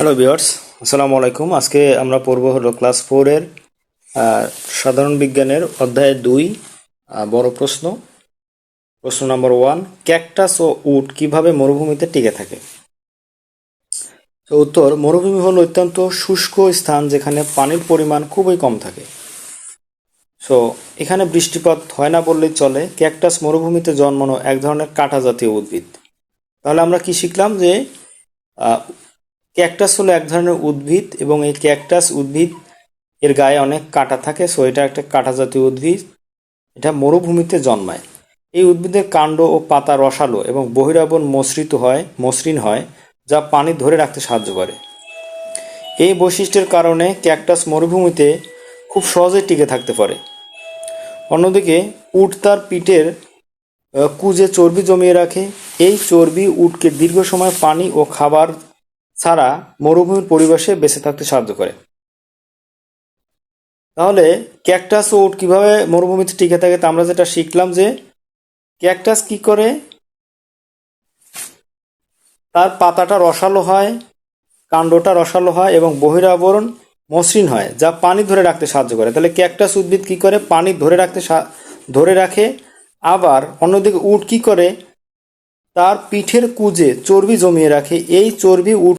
Hello বিয়ার্স আসসালামু আলাইকুম আজকে আমরা পড়ব হলো ক্লাস ফোরের সাধারণ বিজ্ঞানের অধ্যায় দুই বড় প্রশ্ন। প্রশ্ন নম্বর ওয়ান ক্যাকটাস ও উট কীভাবে মরুভূমিতে টিকে থাকে? উত্তর, মরুভূমি হলো অত্যন্ত শুষ্ক স্থান যেখানে পানির পরিমাণ খুবই কম থাকে। সো এখানে বৃষ্টিপাত হয় না বললেই চলে ক্যাকটাস মরুভূমিতে জন্মানো এক ধরনের কাঁটা জাতীয় উদ্ভিদ। তাহলে আমরা কি শিখলাম যে ক্যাকটাস হলো এক ধরনের উদ্ভিদ এবং এই ক্যাকটাস উদ্ভিদ এর গায়ে অনেক কাঁটা থাকে সো এটা একটা কাঁটা জাতীয় উদ্ভিদ। এটা মরুভূমিতে জন্মায়। এই উদ্ভিদের কাণ্ড ও পাতা রসালো এবং বহিরাবন মসৃত হয়, মসৃণ হয়, যা পানি ধরে রাখতে সাহায্য করে। এই বৈশিষ্ট্যের কারণে ক্যাকটাস মরুভূমিতে খুব সহজে টিকে থাকতে পারে। অন্যদিকে, উট তার পিঠের কুজে চর্বি জমিয়ে রাখে। এই চর্বি উটকে দীর্ঘ সময় পানি ও খাবার ছাড়া মরুভূমির পরিবেশে বেঁচে থাকতে সাহায্য করে। তাহলে ক্যাকটাস ও উট কীভাবে মরুভূমিতে টিকে থাকে তা আমরা যেটা শিখলাম যে ক্যাকটাস কি করে? তার পাতাটা রসালো হয়, কাণ্ডটা রসালো হয় এবং বহিরাবরণ মসৃণ হয়, যা পানি ধরে রাখতে সাহায্য করে। তাহলে ক্যাকটাস উদ্ভিদ কি করে? পানি ধরে রাখতে ধরে রাখে। আবার অন্যদিকে উট কি করে? তার পিঠের কুজে চর্বি জমিয়ে রাখে। এই চর্বি উট